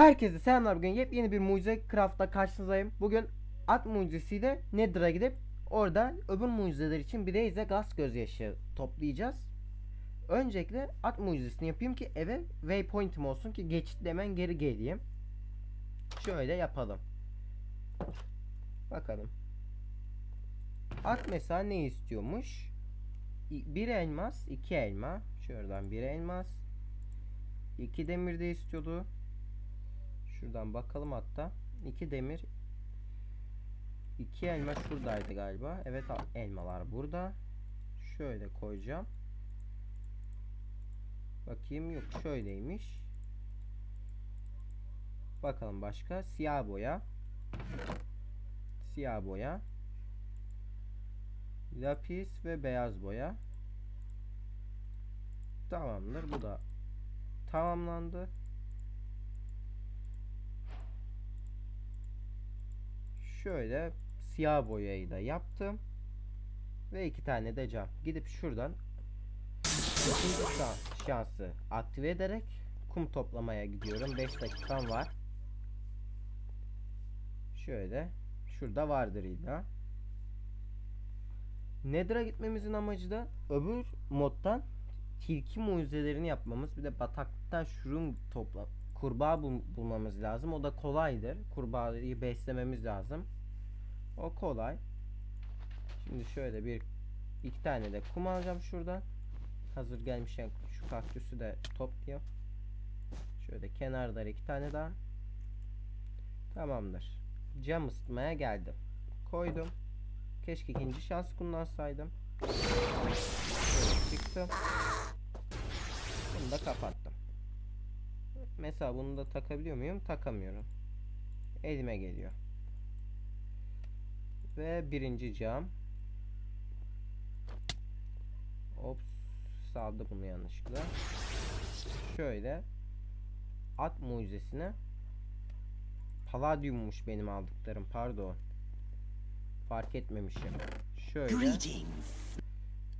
Herkese selamlar bugün yepyeni bir mucize craft'ta karşınızdayım. Bugün at mucizesiyle Nether'a gidip orada öbür mucizeler için bir de gaz gözyaşı toplayacağız. Öncelikle at mucizesini yapayım ki eve waypoint'im olsun ki geçitle hemen geri geleyim. Şöyle yapalım. Bakalım. At mesela ne istiyormuş? Bir elmas, iki elma. Şuradan bir elmas. İki demir de istiyordu. Şuradan bakalım hatta. İki demir. iki elma şuradaydı galiba. Evet elmalar burada. Şöyle koyacağım. Bakayım yok şöyleymiş. Bakalım başka. Siyah boya. Siyah boya. Lapis ve beyaz boya. Tamamdır. Bu da tamamlandı. Şöyle siyah boyayı da yaptım. Ve iki tane de cam. Gidip şuradan şansı aktive ederek kum toplamaya gidiyorum. 5 dakikam var. Şöyle. Şurada vardır illa. Nether'a gitmemizin amacı da öbür moddan tilki mucizelerini yapmamız. Bir de bataklıktan şurum topla kurbağa bul- bulmamız lazım. O da kolaydır. Kurbağayı beslememiz lazım. O kolay. Şimdi şöyle bir iki tane de kum alacağım şuradan. Hazır gelmişken şu kaktüsü de toplayayım. Şöyle kenarda iki tane daha. Tamamdır. Cam ısıtmaya geldim. Koydum. Keşke ikinci şans kullansaydım. Şöyle çıktım. Bunu da kapattım. Mesela bunu da takabiliyor muyum? Takamıyorum. Elime geliyor. Ve birinci cam. Ops. Saldı bunu yanlışlıkla. Şöyle. At mucizesine. Palladiummuş benim aldıklarım. Pardon. Fark etmemişim. Şöyle.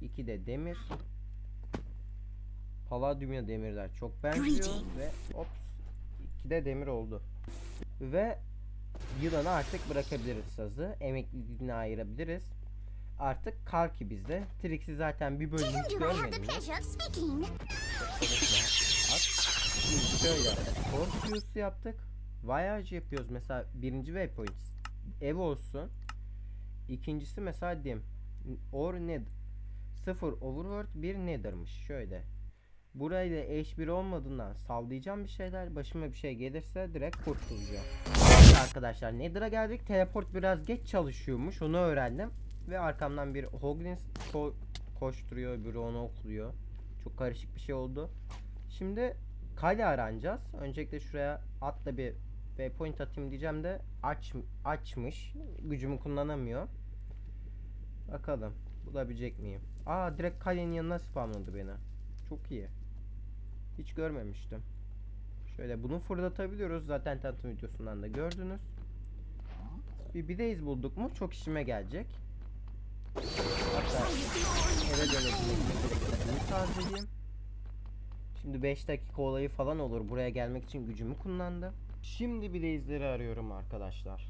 İki de demir. Palladium'a demirler çok benziyor ve ops iki de demir oldu. Ve yılanı artık bırakabiliriz sazı. Emekliliğini ayırabiliriz. Artık kal ki bizde. Trix'i zaten bir bölüm hiç. Şimdi şöyle Orpheus'u yaptık. Voyage yapıyoruz mesela birinci waypoint ev olsun. İkincisi mesela dim. Or ned. Sıfır overworld bir nether'mış. Şöyle. Burayla eş bir olmadığından sallayacağım bir şeyler. Başıma bir şey gelirse direkt kurtulacağım. Evet arkadaşlar Nether'a geldik. Teleport biraz geç çalışıyormuş. Onu öğrendim. Ve arkamdan bir Hoglins ko- koşturuyor. Öbürü onu okluyor. Çok karışık bir şey oldu. Şimdi kale aranacağız. Öncelikle şuraya atla bir waypoint atayım diyeceğim de aç açmış. Gücümü kullanamıyor. Bakalım bulabilecek miyim? Aa direkt kalenin yanına spamladı beni. Çok iyi. Hiç görmemiştim. Şöyle bunu fırlatabiliyoruz. Zaten tanıtım videosundan da gördünüz. Bir bideyiz bulduk mu çok işime gelecek. Hatta eve dönebilmek. Şimdi 5 dakika olayı falan olur. Buraya gelmek için gücümü kullandım. Şimdi bir de izleri arıyorum arkadaşlar.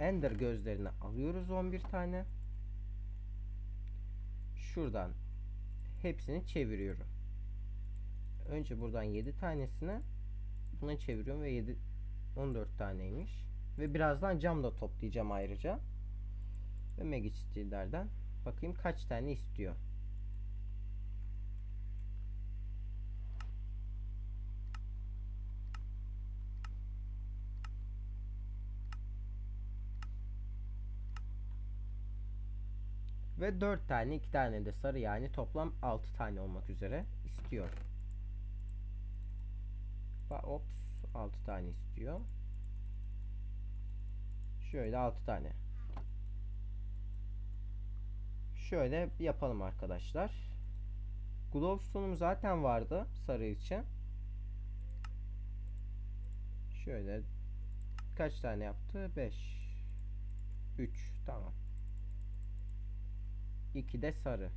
Ender gözlerini alıyoruz 11 tane. Şuradan hepsini çeviriyorum. Önce buradan 7 tanesini buna çeviriyorum ve 7 14 taneymiş. Ve birazdan cam da toplayacağım ayrıca. Ve Magic Steel'lerden bakayım kaç tane istiyor. Ve 4 tane 2 tane de sarı yani toplam 6 tane olmak üzere istiyor. Ops 6 tane istiyor. Şöyle 6 tane. Şöyle yapalım arkadaşlar. Glowstone'um zaten vardı sarı için. Şöyle kaç tane yaptı? 5 3 tamam. 2 de sarı.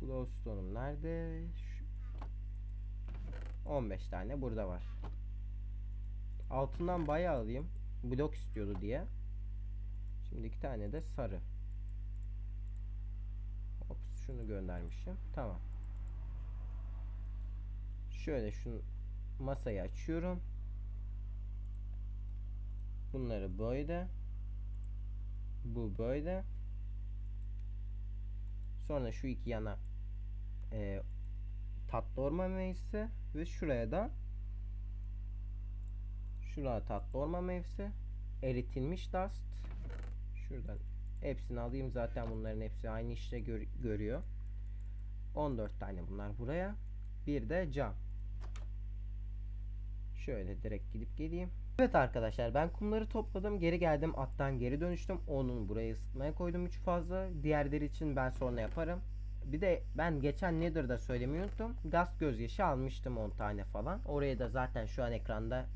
Glowstone'um nerede? Şu- 15 tane burada var. Altından bayağı alayım. Blok istiyordu diye. Şimdi iki tane de sarı. Ops şunu göndermişim. Tamam. Şöyle şunu masayı açıyorum. Bunları böyle. Bu böyle. Sonra şu iki yana e, tatlı orman meyvesi ve şuraya da şuraya tatlı orman meyvesi eritilmiş dust. Şuradan hepsini alayım. Zaten bunların hepsi aynı işte gör- görüyor. 14 tane bunlar buraya. Bir de cam. Şöyle direkt gidip geleyim Evet arkadaşlar ben kumları topladım geri geldim attan geri dönüştüm onun buraya ısıtmaya koydum 3 fazla diğerleri için ben sonra yaparım bir de ben geçen Nether'da söylemeyi unuttum. Gaz gözyaşı almıştım 10 tane falan. Oraya da zaten şu an ekranda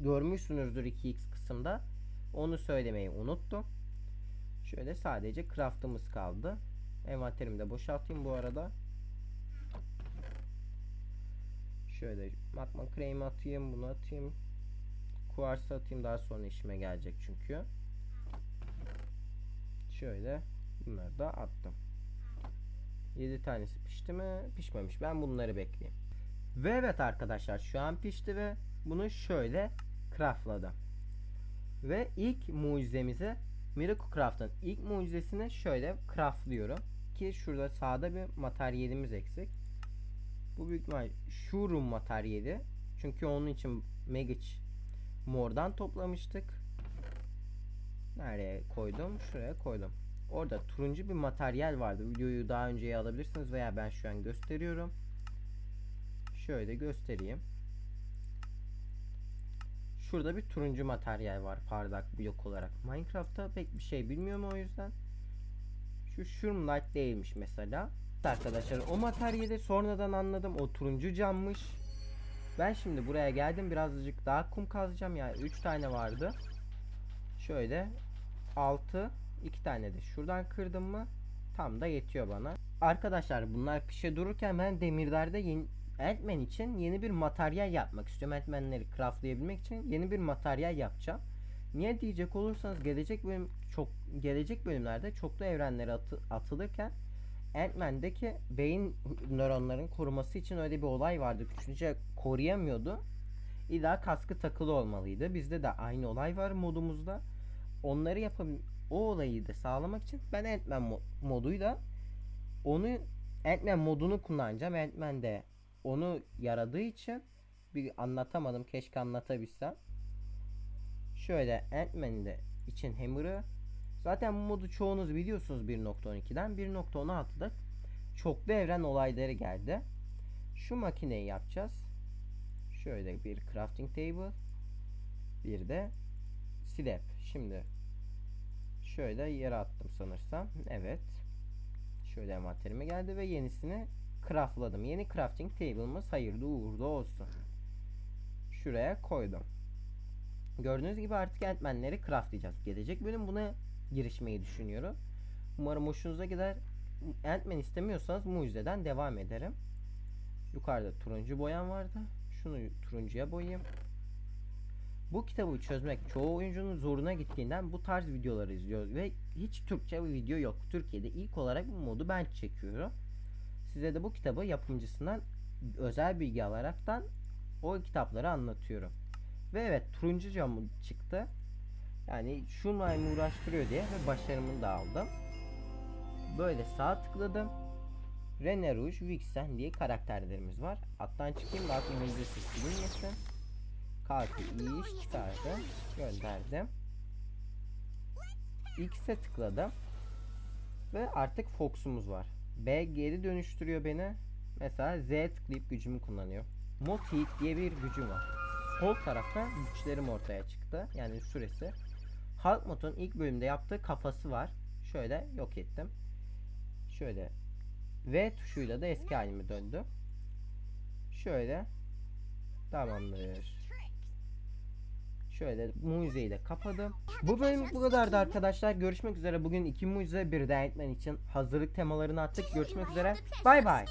görmüşsünüzdür 2x kısımda. Onu söylemeyi unuttum. Şöyle sadece craft'ımız kaldı. Envanterimi de boşaltayım bu arada. Şöyle magma cream atayım, bunu atayım. Kuars atayım daha sonra işime gelecek çünkü. Şöyle bunları da attım. 7 tanesi pişti mi? Pişmemiş. Ben bunları bekleyeyim. Ve evet arkadaşlar şu an pişti ve bunu şöyle craftladım. Ve ilk mucizemizi Miracle Craft'ın ilk mucizesini şöyle craftlıyorum. Ki şurada sağda bir materyalimiz eksik. Bu büyük ihtimal showroom materyali. Çünkü onun için Megic mordan toplamıştık. Nereye koydum? Şuraya koydum. Orada turuncu bir materyal vardı. Videoyu daha önceye alabilirsiniz veya ben şu an gösteriyorum. Şöyle göstereyim. Şurada bir turuncu materyal var parlak blok olarak. Minecraft'ta pek bir şey bilmiyorum o yüzden. Şu Shroom Light değilmiş mesela. Arkadaşlar o materyali sonradan anladım. O turuncu cammış. Ben şimdi buraya geldim birazcık daha kum kazacağım. Yani 3 tane vardı. Şöyle 6 iki tane de şuradan kırdım mı tam da yetiyor bana. Arkadaşlar bunlar pişe dururken ben demirlerde yeni Ant-Man için yeni bir materyal yapmak istiyorum. Ant-Man'leri craftlayabilmek için yeni bir materyal yapacağım. Niye diyecek olursanız gelecek bölüm çok gelecek bölümlerde çoklu evrenlere atı- atılırken Ant-Man'deki beyin nöronların koruması için öyle bir olay vardı. Küçülünce koruyamıyordu. İlla kaskı takılı olmalıydı. Bizde de aynı olay var modumuzda. Onları yapabil o olayı da sağlamak için ben Ant-Man mo- moduyla onu Ant-Man modunu kullanacağım. Ant-Man de onu yaradığı için bir anlatamadım. Keşke anlatabilsem. Şöyle Ant-Man'in de için Hammer'ı zaten bu modu çoğunuz biliyorsunuz 1.12'den. 1.16'da çoklu evren olayları geldi. Şu makineyi yapacağız. Şöyle bir crafting table. Bir de slab. Şimdi şöyle yere attım sanırsam. Evet. Şöyle envanterime geldi ve yenisini craftladım. Yeni crafting table'ımız hayırlı uğurlu olsun. Şuraya koydum. Gördüğünüz gibi artık Ant-Man'leri craftlayacağız. Gelecek bölüm buna girişmeyi düşünüyorum. Umarım hoşunuza gider. Ant-Man istemiyorsanız mucizeden devam ederim. Yukarıda turuncu boyam vardı. Şunu turuncuya boyayayım. Bu kitabı çözmek çoğu oyuncunun zoruna gittiğinden bu tarz videoları izliyoruz ve hiç Türkçe bir video yok. Türkiye'de ilk olarak bu modu ben çekiyorum. Size de bu kitabı yapımcısından özel bilgi alaraktan o kitapları anlatıyorum. Ve evet turuncu camı çıktı. Yani şunla mı uğraştırıyor diye ve başarımını da aldım. Böyle sağ tıkladım. Rene Rouge, Vixen diye karakterlerimiz var. Attan çıkayım da aklım İngilizcesi silinmesin. Kalkı iyi iş çıkardım. Gönderdim. X'e tıkladım. Ve artık Fox'umuz var. B geri dönüştürüyor beni. Mesela Z tıklayıp gücümü kullanıyor. Motik diye bir gücüm var. Sol tarafta güçlerim ortaya çıktı. Yani süresi. Hulk Mod'un ilk bölümde yaptığı kafası var. Şöyle yok ettim. Şöyle V tuşuyla da eski halime döndü. Şöyle tamamdır. Şöyle mucizeyi de kapadım. Bu bölüm bu kadardı arkadaşlar. Görüşmek üzere. Bugün iki mucize bir Deadman için hazırlık temalarını attık. Görüşmek üzere. Bay bay.